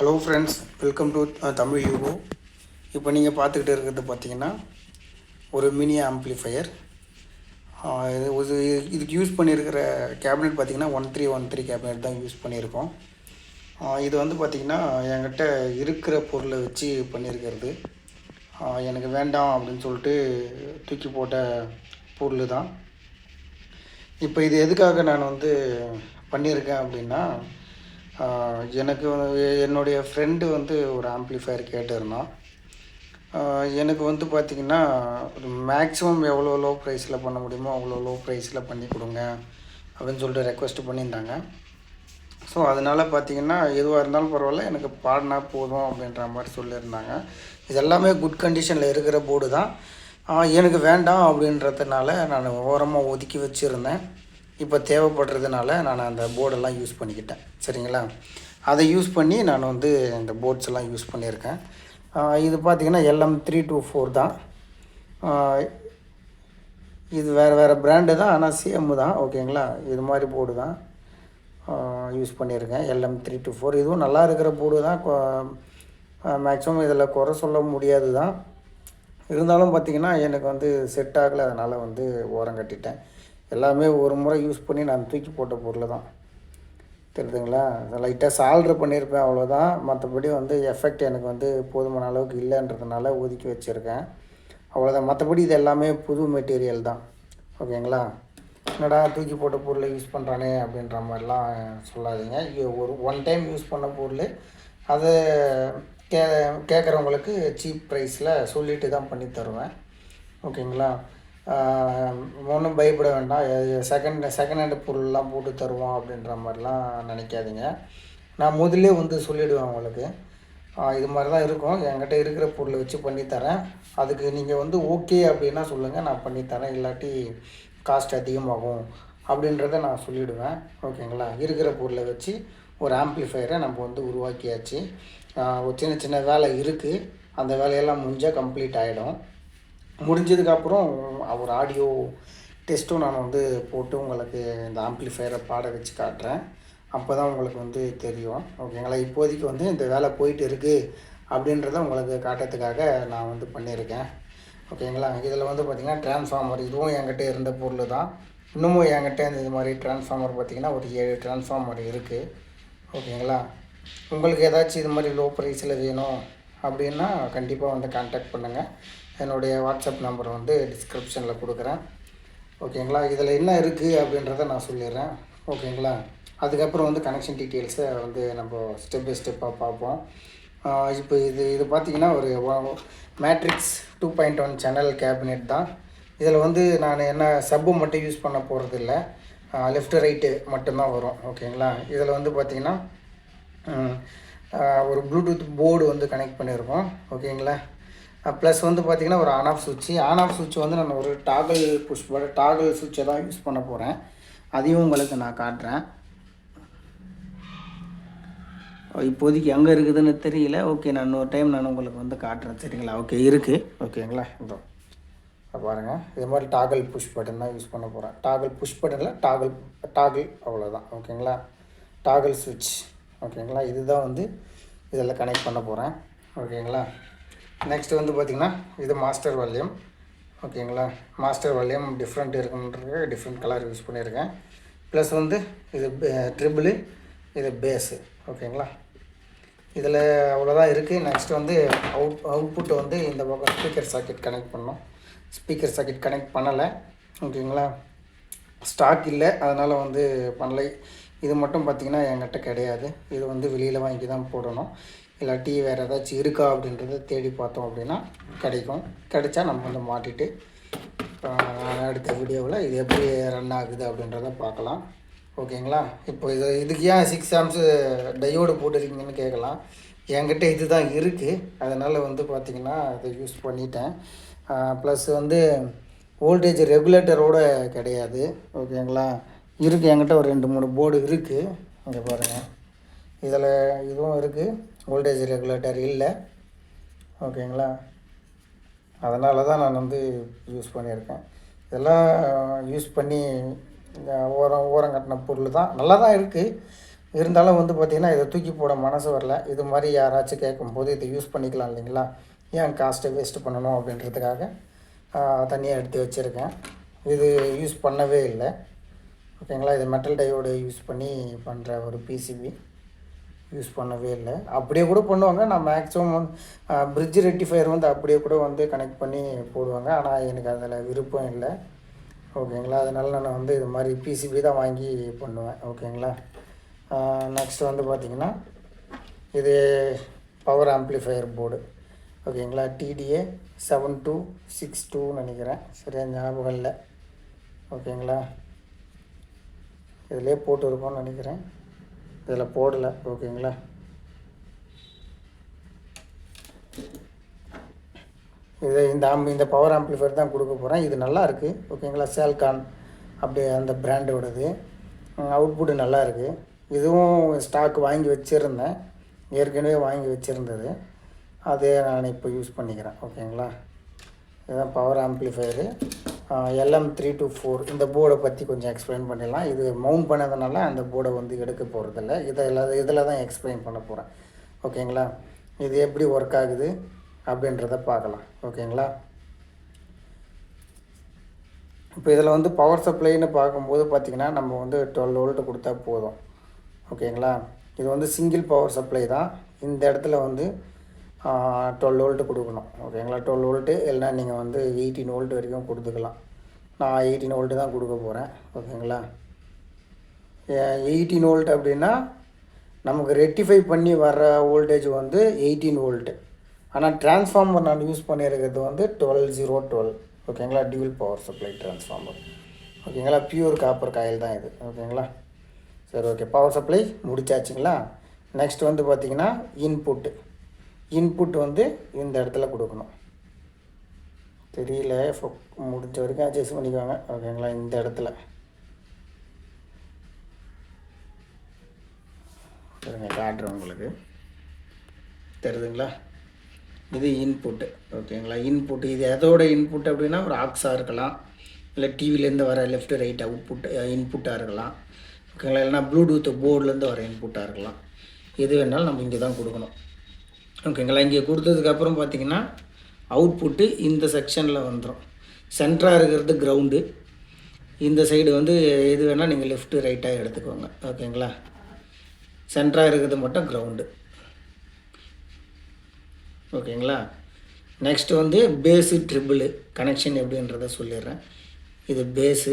Hello friends welcome to Tamil uh, யூகோ இப்போ நீங்கள் பார்த்துக்கிட்டு இருக்கிறது பார்த்தீங்கன்னா ஒரு மினி ஆம்ப்ளிஃபையர் இது ஒரு இதுக்கு யூஸ் பண்ணியிருக்கிற கேபினெட் பார்த்தீங்கன்னா one three one three cabinet தான் யூஸ் பண்ணியிருக்கோம். இது வந்து பார்த்திங்கன்னா என்கிட்ட இருக்கிற பொருளை வச்சு பண்ணியிருக்கிறது எனக்கு வேண்டாம் அப்படின்னு சொல்லிட்டு தூக்கி போட்ட பொருள் தான். இப்போ இது எதுக்காக நான் வந்து பண்ணியிருக்கேன் அப்படின்னா எனக்கு வந்து என்னுடைய ஃப்ரெண்டு வந்து ஒரு ஆம்ப்ளிஃபையர் கேட்டிருந்தான். எனக்கு வந்து பார்த்திங்கன்னா மேக்ஸிமம் எவ்வளோ லோ ப்ரைஸில் பண்ண முடியுமோ அவ்வளோ லோ ப்ரைஸில் பண்ணி கொடுங்க அப்படின்னு சொல்லிட்டு ரெக்வஸ்ட் பண்ணியிருந்தாங்க. ஸோ அதனால் பார்த்தீங்கன்னா எதுவாக இருந்தாலும் பரவாயில்ல எனக்கு பாடினா போதும் அப்படின்ற மாதிரி சொல்லியிருந்தாங்க. இது எல்லாமே குட் கண்டிஷனில் இருக்கிற போர்டு தான். எனக்கு வேண்டாம் அப்படின்றதுனால நான் ஓரமாக ஒதுக்கி வச்சுருந்தேன். இப்போ தேவைப்படுறதுனால நான் அந்த போர்டெல்லாம் யூஸ் பண்ணிக்கிட்டேன். சரிங்களா? அதை யூஸ் பண்ணி நான் வந்து இந்த போர்ட்ஸ் எல்லாம் யூஸ் பண்ணியிருக்கேன். இது பார்த்திங்கன்னா எல்எம் த்ரீ டூ ஃபோர் தான். இது வேறு வேறு பிராண்டு தான் ஆனால் சேம் தான். ஓகேங்களா? இது மாதிரி போர்டு தான் யூஸ் பண்ணியிருக்கேன். LM three two four. இதுவும் நல்லா இருக்கிற போர்டு தான். மேக்ஸிமம் இதில் குறை சொல்ல முடியாது தான். இருந்தாலும் பார்த்திங்கன்னா எனக்கு வந்து செட் ஆகலை. அதனால் வந்து ஓரம் கட்டிட்டேன். எல்லாமே ஒரு முறை யூஸ் பண்ணி நான் தூக்கி போட்ட பொருள் தான். தெரியுதுங்களா? லைட்டாக சால்ட்ரு பண்ணியிருப்பேன் அவ்வளோதான் மற்றபடி வந்து எஃபெக்ட் எனக்கு வந்து போதுமான அளவுக்கு இல்லைன்றதுனால ஒதுக்கி வச்சுருக்கேன். அவ்வளோதான் மற்றபடி இது எல்லாமே புது மெட்டீரியல் தான். ஓகேங்களா? என்னடா தூக்கி போட்ட பொருளை யூஸ் பண்ணுறானே அப்படின்ற மாதிரிலாம் சொல்லாதீங்க. ஒரு ஒன் டைம் யூஸ் பண்ண பொருள். அதை கே கேட்குறவங்களுக்கு சீப் ப்ரைஸில் சொல்லிட்டு தான் பண்ணி தருவேன். ஓகேங்களா? ஒன்றும் பயப்பட வேண்டாம். செகண்ட் செகண்ட் ஹேண்டு பொருள்லாம் போட்டு தருவோம் அப்படின்ற மாதிரிலாம் நினைக்காதீங்க. நான் முதல்லே வந்து சொல்லிவிடுவேன் உங்களுக்கு. இது மாதிரி தான் இருக்கும். என்கிட்ட இருக்கிற பொருளை வச்சு பண்ணித்தரேன். அதுக்கு நீங்கள் வந்து ஓகே அப்படின்னா சொல்லுங்கள் நான் பண்ணித்தரேன். இல்லாட்டி காஸ்ட் அதிகமாகும் அப்படின்றத நான் சொல்லிவிடுவேன் ஓகேங்களா? இருக்கிற பொருளை வச்சு ஒரு ஆம்ப்ளிஃபையரை நம்ம வந்து உருவாக்கியாச்சு. ஒரு சின்ன சின்ன வேலை இருக்குது அந்த வேலையெல்லாம் முடிஞ்சால் கம்ப்ளீட் ஆகிடும் முடிஞ்சதுக்கப்புறம் ஒரு ஆடியோ டெஸ்ட்டும் நான் வந்து போட்டு உங்களுக்கு இந்த ஆம்ப்ளிஃபையரை பாட வச்சு காட்டுறேன். அப்போ தான் உங்களுக்கு வந்து தெரியும். ஓகேங்களா? இப்போதைக்கு வந்து இந்த வேலை போயிட்டு இருக்குது அப்படின்றத உங்களுக்கு காட்டுறதுக்காக நான் வந்து பண்ணியிருக்கேன். ஓகேங்களா? இதில் வந்து பார்த்திங்கன்னா டிரான்ஸ்ஃபார்மர் இதுவும் என்கிட்ட இருந்த பொருள் தான். இன்னமும் என்கிட்ட இந்த இது மாதிரி டிரான்ஸ்ஃபார்மர் பார்த்திங்கன்னா ஒரு ஏழு டிரான்ஸ்ஃபார்மர் இருக்குது ஓகேங்களா? உங்களுக்கு ஏதாச்சும் இது மாதிரி லோ ப்ரைஸில் வேணும் அப்படின்னா கண்டிப்பாக வந்து கான்டாக்ட் பண்ணுங்கள் என்னுடைய வாட்ஸ்அப் நம்பர் வந்து டிஸ்கிரிப்ஷனில் கொடுக்குறேன். ஓகேங்களா? இதில் என்ன இருக்குது அப்படின்றத நான் சொல்லிடுறேன். ஓகேங்களா? அதுக்கப்புறம் வந்து கனெக்ஷன் டீட்டெயில்ஸை வந்து நம்ம ஸ்டெப் பை ஸ்டெப்பாக பார்ப்போம். இப்போ இது இது பார்த்திங்கன்னா ஒரு matrix two point one channel cabinet தான். இதில் வந்து நான் என்ன சப்பு மட்டும் யூஸ் பண்ண போகிறது இல்லை லெஃப்ட் ரைட்டு மட்டும்தான் வரும். ஓகேங்களா? இதில் வந்து பார்த்திங்கன்னா ஒரு ப்ளூடூத் போர்டு வந்து கனெக்ட் பண்ணியிருக்கோம். ஓகேங்களா? ப்ளஸ் வந்து பார்த்திங்கன்னா ஒரு ஆன் ஆஃப் சுவிட்சு ஆன் ஆஃப் சுவிட்ச் வந்து நான் ஒரு டாகல் புஷ் டாகல் சுவிட்சை தான் யூஸ் பண்ண போகிறேன் அதையும் உங்களுக்கு நான் காட்டுறேன். இப்போதைக்கு எங்கே இருக்குதுன்னு தெரியல. ஓகே நான் இன்னொரு டைம் நான் உங்களுக்கு வந்து காட்டுறேன். சரிங்களா? ஓகே இருக்குது ஓகேங்களா இதோ. பாருங்கள் இது மாதிரி டாகல் புஷ் பட்டன் தான் யூஸ் பண்ண போகிறேன் டாகல் புஷ் பட்டனில் டாகல் டாகல் அவ்வளோதான் ஓகேங்களா டாகல் சுவிட்ச் ஓகேங்களா இதுதான் வந்து இதில் கனெக்ட் பண்ண போகிறேன் ஓகேங்களா நெக்ஸ்ட் வந்து பார்த்திங்கன்னா இது மாஸ்டர் வால்யூம் ஓகேங்களா? மாஸ்டர் வால்யூம் டிஃப்ரெண்ட் இருக்குன்றது டிஃப்ரெண்ட் கலர் யூஸ் பண்ணியிருக்கேன். ப்ளஸ் வந்து இது ட்ரிபிள் இது பேஸு ஓகேங்களா? இதில் அவ்வளோதான் இருக்குது நெக்ஸ்ட் வந்து அவுட் அவுட்புட் வந்து இந்த பக்கம் ஸ்பீக்கர் சாக்கெட் கனெக்ட் பண்ணோம் ஸ்பீக்கர் சாக்கெட் கனெக்ட் பண்ணலை. ஓகேங்களா? ஸ்டாக் இல்லை. அதனால் வந்து பண்ணலை. இது மட்டும் பார்த்திங்கன்னா என்கிட்ட கிடையாது. இது வந்து வெளியில் வாங்கி தான் போடணும். இல்லாட்டி வேறு ஏதாச்சும் இருக்கா அப்படின்றத தேடி பார்த்தோம் அப்படின்னா கிடைக்கும். கிடைச்சா நம்ம வந்து மாட்டிட்டு அடுத்த வீடியோவில் இது எப்படி ரன் ஆகுது அப்படின்றத பார்க்கலாம். ஓகேங்களா? இப்போ இது இதுக்கு ஏன் சிக்ஸ் ஆம்ஸு டையோடு போட்டிருக்கீங்கன்னு கேட்கலாம். என்கிட்ட இது தான் இருக்குது அதனால் வந்து பார்த்திங்கன்னா அதை யூஸ் பண்ணிட்டேன். ப்ளஸ் வந்து வோல்டேஜ் ரெகுலேட்டரோட கிடையாது. ஓகேங்களா? இருக்குது என்கிட்ட ஒரு ரெண்டு மூணு போர்டு இருக்குது இங்கே பாருங்கள் இதில் இதுவும் இருக்குது வோல்டேஜ் ரெகுலேட்டர் இல்லை. ஓகேங்களா? அதனால தான் நான் வந்து யூஸ் பண்ணியிருக்கேன். இதெல்லாம் யூஸ் பண்ணி ஓரம் ஓரம் கட்டின பொருள் தான். நல்லா தான் இருக்குது இருந்தாலும் வந்து பார்த்திங்கன்னா இதை தூக்கி போட மனசு வரல. இது மாதிரி யாராச்சும் கேட்கும்போது இதை யூஸ் பண்ணிக்கலாம் இல்லைங்களா? ஏன் காஸ்ட்டை வேஸ்ட்டு பண்ணணும் அப்படின்றதுக்காக தனியாக எடுத்து வச்சுருக்கேன். இது யூஸ் பண்ணவே இல்லை. ஓகேங்களா? இது மெட்டல் டையோடு யூஸ் பண்ணி பண்ணுற ஒரு பிசிபி யூஸ் பண்ணவே இல்லை. அப்படியே கூட பண்ணுவாங்க. நான் மேக்ஸிமம் வந்து பிரிட்ஜ் ரெக்டிஃபையர் வந்து அப்படியே கூட வந்து கனெக்ட் பண்ணி போடுவாங்க. ஆனால் எனக்கு அதில் விருப்பம் இல்லை. ஓகேங்களா? அதனால நான் வந்து இது மாதிரி பிசிபி தான் வாங்கி பண்ணுவேன். ஓகேங்களா? நெக்ஸ்ட் வந்து பார்த்திங்கன்னா இது பவர் ஆம்ப்ளிஃபையர் போர்டு ஓகேங்களா? டிடிஏ செவன் டூ சிக்ஸ் டூன்னு நினைக்கிறேன். சரியான ஞாபகம் இல்லை. ஓகேங்களா? இதிலே போட்டு இருக்கோம்னு நினைக்கிறேன். இதில் போடலை ஓகேங்களா? இது இந்த ஆம் இந்த பவர் ஆம்பிளிஃபையர் தான் கொடுக்க போகிறேன் இது நல்லா இருக்குது ஓகேங்களா? சேல்கான் அப்படி அந்த பிராண்டோடது அவுட்புட்டு நல்லா இருக்குது இதுவும் ஸ்டாக் வாங்கி வச்சுருந்தேன். ஏற்கனவே வாங்கி வச்சுருந்தது. அதே நான் இப்போ யூஸ் பண்ணிக்கிறேன் ஓகேங்களா? இதுதான் power amplifier LM three two four இந்த போர்டை பற்றி கொஞ்சம் எக்ஸ்பிளைன் பண்ணிடலாம். இது மவுண்ட் பண்ணதுனால அந்த போர்டை வந்து எடுக்க போகிறதில்ல இதில் இதில் தான் எக்ஸ்பிளைன் பண்ண போகிறேன் ஓகேங்களா? இது எப்படி ஒர்க் ஆகுது அப்படின்றத பார்க்கலாம். ஓகேங்களா? இப்போ இதில் வந்து பவர் சப்ளைன்னு பார்க்கும்போது பார்த்திங்கன்னா நம்ம வந்து டுவெல் வோல்ட்டு கொடுத்தா போதும். ஓகேங்களா? இது வந்து சிங்கிள் பவர் சப்ளை தான். இந்த இடத்துல வந்து டுவெல் வோல்ட்டு கொடுக்கணும். ஓகேங்களா? டுவெல் வோல்ட்டு இல்லைனா நீங்கள் வந்து எயிட்டீன் வோல்ட் வரைக்கும் கொடுத்துக்கலாம். நான் எயிட்டீன் வோல்ட்டு தான் கொடுக்க போகிறேன் ஓகேங்களா? எயிட்டீன் வோல்ட் அப்படின்னா நமக்கு ரெக்டிஃபை பண்ணி வர்ற வோல்டேஜ் வந்து எயிட்டீன் வோல்ட்டு ஆனால் டிரான்ஸ்ஃபார்மர் நான் யூஸ் பண்ணியிருக்கிறது வந்து டுவெல் ஜீரோ டுவெல் ஓகேங்களா? டியூல் பவர் சப்ளை டிரான்ஸ்ஃபார்மர் ஓகேங்களா? பியூர் காப்பர் காயில் தான் இது. ஓகேங்களா? சரி ஓகே பவர் சப்ளை முடிச்சாச்சுங்களா? நெக்ஸ்ட் வந்து பார்த்திங்கன்னா இன்புட்டு இன்புட் வந்து இந்த இடத்துல கொடுக்கணும். தெரியல முடிஞ்ச வரைக்கும் அட்ஜஸ்ட் பண்ணிக்கோங்க. ஓகேங்களா இந்த இடத்துல. சரிங்க காட்டுறேன் உங்களுக்கு. தெரியுதுங்களா இது இன்புட்டு ஓகேங்களா இன்புட் இது எதோட இன்புட் அப்படின்னா ஒரு ஆக்ஸாக இருக்கலாம். இல்லை டிவிலேருந்து வர லெஃப்ட் ரைட் அவுட்புட் இன்புட்டாக இருக்கலாம். ஓகேங்களா இல்லைனா ப்ளூடூத் போர்ட்லேருந்து வர இன்புட்டாக இருக்கலாம். எது வேணாலும் நம்ம இங்கே தான் கொடுக்கணும். ஓகேங்களா இங்கே கொடுத்ததுக்கப்புறம் பார்த்தீங்கன்னா அவுட்புட்டு இந்த செக்ஷனில் வந்துடும் சென்டராக இருக்கிறது கிரவுண்டு இந்த சைடு வந்து எது வேணால் நீங்கள் லெஃப்ட்டு ரைட்டாக எடுத்துக்கோங்க. ஓகேங்களா சென்டராக இருக்கிறது மட்டும் கிரவுண்டு ஓகேங்களா நெக்ஸ்ட் வந்து பேஸு ட்ரிபிள் கனெக்ஷன் எப்படின்றத சொல்லிடுறேன். இது பேஸு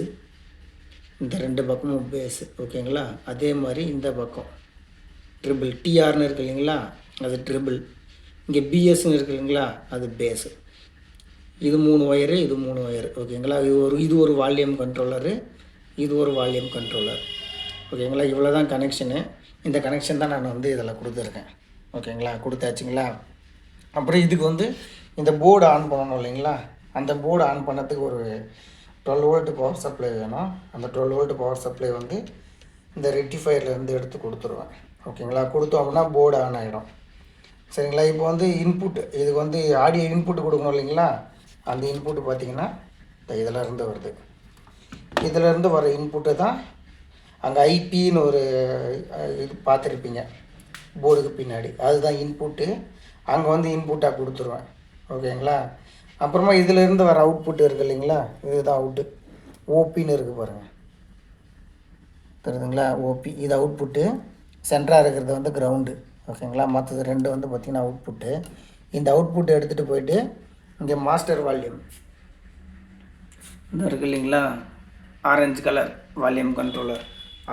இந்த ரெண்டு பக்கமும் பேஸு ஓகேங்களா அதே மாதிரி இந்த பக்கம். ட்ரிபிள் டிஆர்னு இருக்கு இல்லைங்களா? அது ட்ரிபிள் இங்கே பிஎஸ்ன்னு இருக்குது இல்லைங்களா? அது பேஸு இது மூணு ஒயரு இது மூணு ஒயரு ஓகேங்களா? இது ஒரு இது ஒரு வால்யூம் கண்ட்ரோலரு இது ஒரு வால்யூம் கண்ட்ரோலர் ஓகேங்களா? இவ்வளோ தான் கனெக்ஷனு இந்த கனெக்ஷன் தான் நான் வந்து இதில் கொடுத்துருக்கேன். ஓகேங்களா? கொடுத்தாச்சுங்களா? அப்புறம் இதுக்கு வந்து இந்த போர்டு ஆன் பண்ணணும் இல்லைங்களா? அந்த போர்டு ஆன் பண்ணதுக்கு ஒரு டுவெல் வோல்ட் பவர் சப்ளை வேணும். அந்த டுவெல் வோல்ட் பவர் சப்ளை வந்து இந்த ரெக்டிஃபையர்லேருந்து எடுத்து கொடுத்துருவேன். ஓகேங்களா? கொடுத்தோம் அப்படின்னா போர்டு ஆன் ஆகிடும் சரிங்களா? இப்போ வந்து இன்புட் இதுக்கு வந்து ஆடியோ இன்புட் கொடுக்கணும் இல்லைங்களா? அந்த இன்புட் பார்த்தீங்கன்னா இதில் இருந்து வருது. இதில் இருந்து வர இன்புட்டு தான் அங்கே ஐபின்னு ஒரு இது பார்த்துருப்பீங்க. போர்டுக்கு பின்னாடி. அதுதான் இன்புட்டு அங்கே வந்து இன்புட்டாக கொடுத்துருவேன். ஓகேங்களா? அப்புறமா இதிலேருந்து வர அவுட்புட் இருக்குது இல்லைங்களா? இதுதான் அவுட்டு ஓபின்னு இருக்குது பாருங்கள் தெரியுதுங்களா? ஓபி இது அவுட்புட்டு சென்டராக இருக்கிறது வந்து கிரவுண்டு ஓகேங்களா? மற்றது ரெண்டு வந்து பார்த்திங்கன்னா அவுட்புட்டு இந்த அவுட்புட் எடுத்துகிட்டு போயிட்டு இங்கே மாஸ்டர் வால்யூம் இந்த இருக்கு இல்லைங்களா? ஆரஞ்சு கலர் வால்யூம் கண்ட்ரோலர்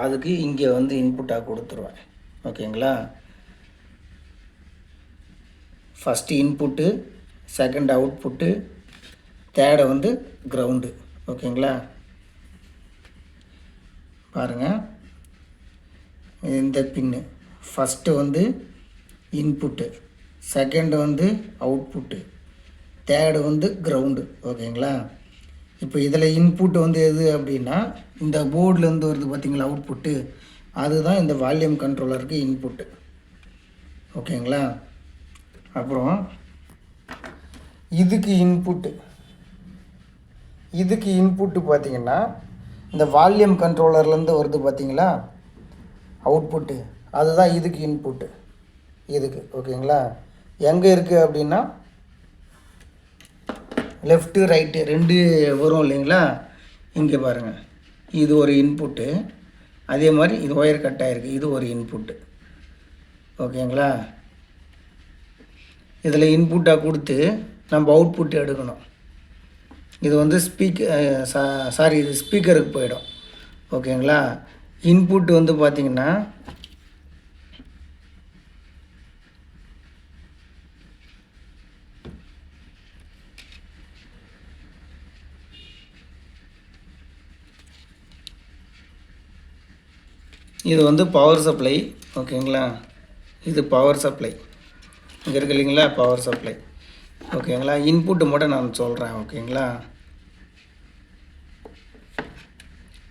அதுக்கு இங்கே வந்து இன்புட்டாக கொடுத்துருவேன். ஓகேங்களா? ஃபஸ்ட்டு இன்புட்டு செகண்ட் அவுட்புட்டு தேர்டை வந்து கிரவுண்டு ஓகேங்களா? பாருங்கள் இந்த பின்னு. ஃபஸ்ட்டு வந்து இன்புட்டு செகண்டு வந்து அவுட்புட்டு தேர்டு வந்து கிரவுண்டு ஓகேங்களா? இப்போ இதில் இன்புட் வந்து எது அப்படின்னா இந்த போர்ட்லேருந்து வருது பார்த்தீங்களா அவுட்புட்டு அதுதான் இந்த வால்யூம் கண்ட்ரோலருக்கு இன்புட்டு ஓகேங்களா? அப்புறம் இதுக்கு இன்புட்டு இதுக்கு இன்புட்டு பார்த்தீங்கன்னா இந்த வால்யூம் கண்ட்ரோலர்லேருந்து வருது பார்த்தீங்களா அவுட்புட்டு அதுதான் இதுக்கு இன்புட்டு இதுக்கு ஓகேங்களா? எங்கே இருக்குது அப்படின்னா லெஃப்ட்டு ரைட்டு ரெண்டு வரும் இல்லைங்களா? இங்கே பாருங்கள் இது ஒரு இன்புட்டு அதே மாதிரி இது ஒயர் கட் ஆகிருக்கு இது ஒரு இன்புட்டு ஓகேங்களா? இதில் இன்புட்டாக கொடுத்து நம்ம அவுட்புட் எடுக்கணும். இது வந்து ஸ்பீக்கர் சாரி இது ஸ்பீக்கருக்கு போயிடும். ஓகேங்களா? இன்புட் வந்து பார்த்திங்கன்னா இது வந்து பவர் சப்ளை ஓகேங்களா இது பவர் சப்ளை இங்கே இருக்கு இல்லைங்களா? பவர் சப்ளை ஓகேங்களா இன்புட்டு மட்டும் நான் சொல்கிறேன் ஓகேங்களா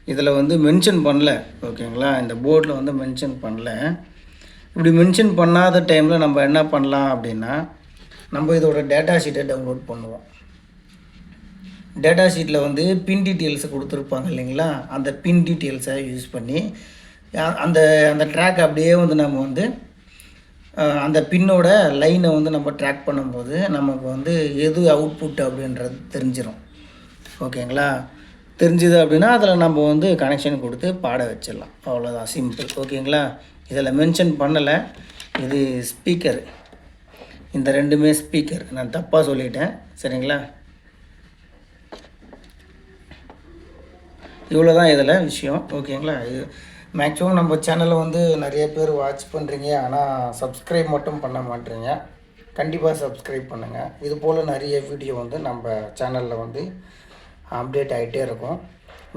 இதில் வந்து மென்ஷன் பண்ணல ஓகேங்களா இந்த போர்டில் வந்து மென்ஷன் பண்ணல. இப்படி மென்ஷன் பண்ணாத டைமில் நம்ம என்ன பண்ணலாம் அப்படின்னா நம்ம இதோட டேட்டா ஷீட்டை டவுன்லோட் பண்ணுவோம். டேட்டா ஷீட்டில் வந்து பின் டீட்டெயில்ஸை கொடுத்துருப்பாங்க இல்லைங்களா? அந்த பின் டீட்டெயில்ஸை யூஸ் பண்ணி அந்த அந்த ட்ராக் அப்படியே வந்து நம்ம வந்து அந்த பின்னோட லைனை வந்து நம்ம ட்ராக் பண்ணும்போது நமக்கு வந்து எது அவுட்புட் அப்படின்றது தெரிஞ்சிடும் ஓகேங்களா? தெரிஞ்சுது அப்படின்னா அதில் நம்ம வந்து கனெக்ஷன் கொடுத்து பாட வச்சிடலாம். அவ்வளோதான் சிம்பிள் ஓகேங்களா? இதில் மென்ஷன் பண்ணலை. இது ஸ்பீக்கர் இந்த ரெண்டுமே ஸ்பீக்கர் நான் தப்பாக சொல்லிட்டேன். சரிங்களா? இவ்வளோ தான் இதில் விஷயம். ஓகேங்களா? இது மேக்ஸிமம் நம்ம சேனலை வந்து நிறைய பேர் வாட்ச் பண்ணுறீங்க ஆனால் சப்ஸ்கிரைப் மட்டும் பண்ண மாட்டேறீங்க கண்டிப்பாக சப்ஸ்கிரைப் பண்ணுங்கள் இது போல் நிறைய வீடியோ வந்து நம்ம சேனலில் வந்து அப்டேட் ஆகிட்டே இருக்கும்.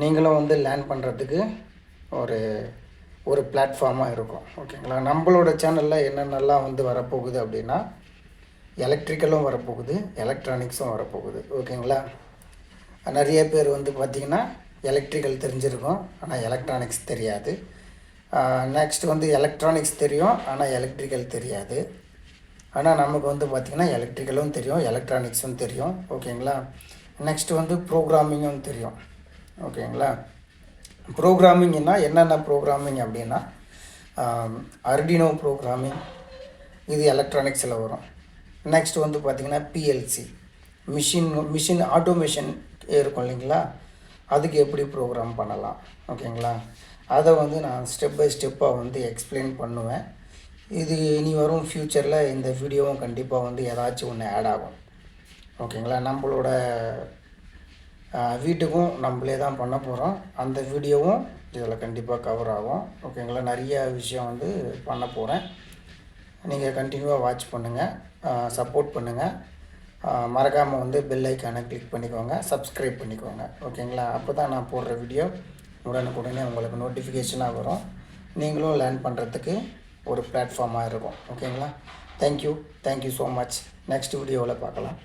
நீங்களும் வந்து லேர்ன் பண்ணுறதுக்கு ஒரு ஒரு பிளாட்ஃபார்மாக இருக்கும். ஓகேங்களா நம்மளோட சேனலில் என்னென்னலாம் வந்து வரப்போகுது அப்படின்னா எலக்ட்ரிக்கலும் வரப்போகுது எலக்ட்ரானிக்ஸும் வரப்போகுது. ஓகேங்களா நிறைய பேர் வந்து பார்த்திங்கன்னா எலக்ட்ரிக்கல் தெரிஞ்சிருக்கும் ஆனால் எலக்ட்ரானிக்ஸ் தெரியாது. நெக்ஸ்ட் வந்து எலக்ட்ரானிக்ஸ் தெரியும் ஆனால் எலக்ட்ரிக்கல் தெரியாது. ஆனால் நமக்கு வந்து பார்த்திங்கன்னா எலக்ட்ரிக்கலும் தெரியும் எலக்ட்ரானிக்ஸும் தெரியும் ஓகேங்களா? நெக்ஸ்ட்டு வந்து ப்ரோக்ராமிங்கும் தெரியும் ஓகேங்களா? ப்ரோக்ராமிங்னா என்னென்ன ப்ரோக்ராமிங் அப்படின்னா அர்டினோ ப்ரோக்ராமிங் இது எலக்ட்ரானிக்ஸில் வரும். நெக்ஸ்ட் வந்து பார்த்திங்கன்னா பிஎல்சி மிஷின் மிஷின் ஆட்டோமேஷன் இருக்கும் இல்லைங்களா? அதுக்கு எப்படி ப்ரோக்ராம் பண்ணலாம் ஓகேங்களா அதை வந்து நான் ஸ்டெப் பை ஸ்டெப்பாக வந்து எக்ஸ்பிளைன் பண்ணுவேன். இது இனி வரும் ஃப்யூச்சரில் இந்த வீடியோவும் கண்டிப்பாக வந்து ஏதாச்சும் ஒன்று ஆட் ஆகும். ஓகேங்களா நம்மளோட வீட்டுக்கும் நம்மளே தான் பண்ண போகிறோம் அந்த வீடியோவும் இதில் கண்டிப்பாக கவர் ஆகும். ஓகேங்களா நிறைய விஷயம் வந்து பண்ண போகிறேன் நீங்கள் கண்டினியூவாக வாட்ச் பண்ணுங்கள் சப்போர்ட் பண்ணுங்கள் மறக்காமல் வந்து பெல் ஐக்கானை கிளிக் பண்ணிக்கோங்க. சப்ஸ்கிரைப் பண்ணிக்கோங்க. ஓகேங்களா அப்போ தான் நான் போடுற வீடியோ உடனுக்குடனே உங்களுக்கு நோட்டிஃபிகேஷனாக வரும். நீங்களும் லேர்ன் பண்ணுறதுக்கு ஒரு பிளாட்ஃபார்மாக இருக்கும். ஓகேங்களா thank you thank you so much next வீடியோவில் பார்க்கலாம்.